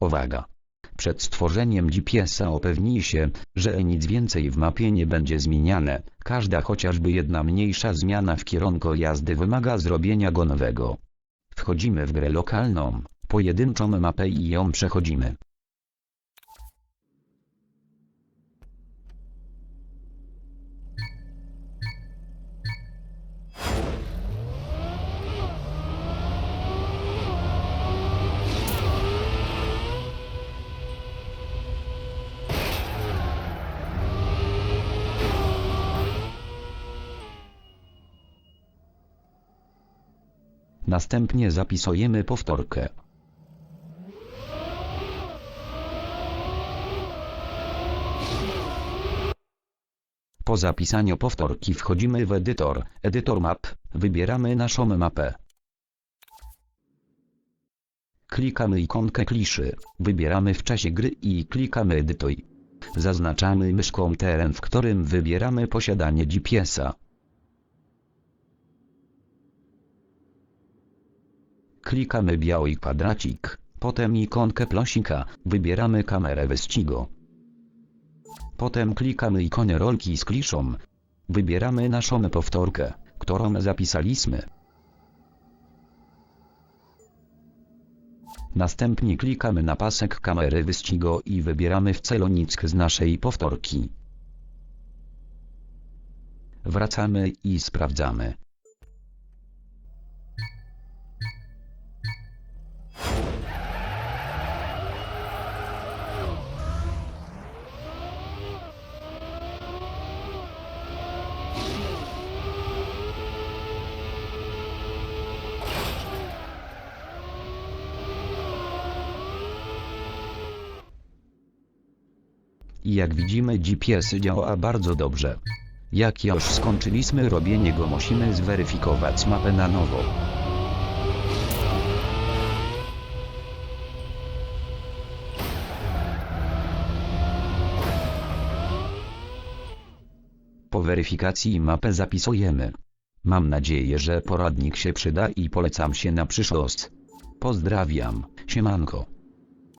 Uwaga! Przed stworzeniem GPS-a upewnij się, że nic więcej w mapie nie będzie zmieniane. Każda chociażby jedna mniejsza zmiana w kierunku jazdy wymaga zrobienia go nowego. Wchodzimy w grę lokalną, pojedynczą mapę i ją przechodzimy. Następnie zapisujemy powtórkę. Po zapisaniu powtórki wchodzimy w edytor, edytor map, wybieramy naszą mapę. Klikamy ikonkę kliszy, wybieramy w czasie gry i klikamy edytuj. Zaznaczamy myszką teren, w którym wybieramy posiadanie GPS-a. Klikamy biały kwadracik, potem ikonkę plusika, wybieramy kamerę wyścigu. Potem klikamy ikonę rolki z kliszą. Wybieramy naszą powtórkę, którą zapisaliśmy. Następnie klikamy na pasek kamery wyścigu i wybieramy w celownik z naszej powtórki. Wracamy i sprawdzamy. I jak widzimy GPS działa bardzo dobrze. Jak już skończyliśmy robienie go musimy zweryfikować mapę na nowo. Po weryfikacji mapę zapisujemy. Mam nadzieję, że poradnik się przyda i polecam się na przyszłość. Pozdrawiam, siemanko.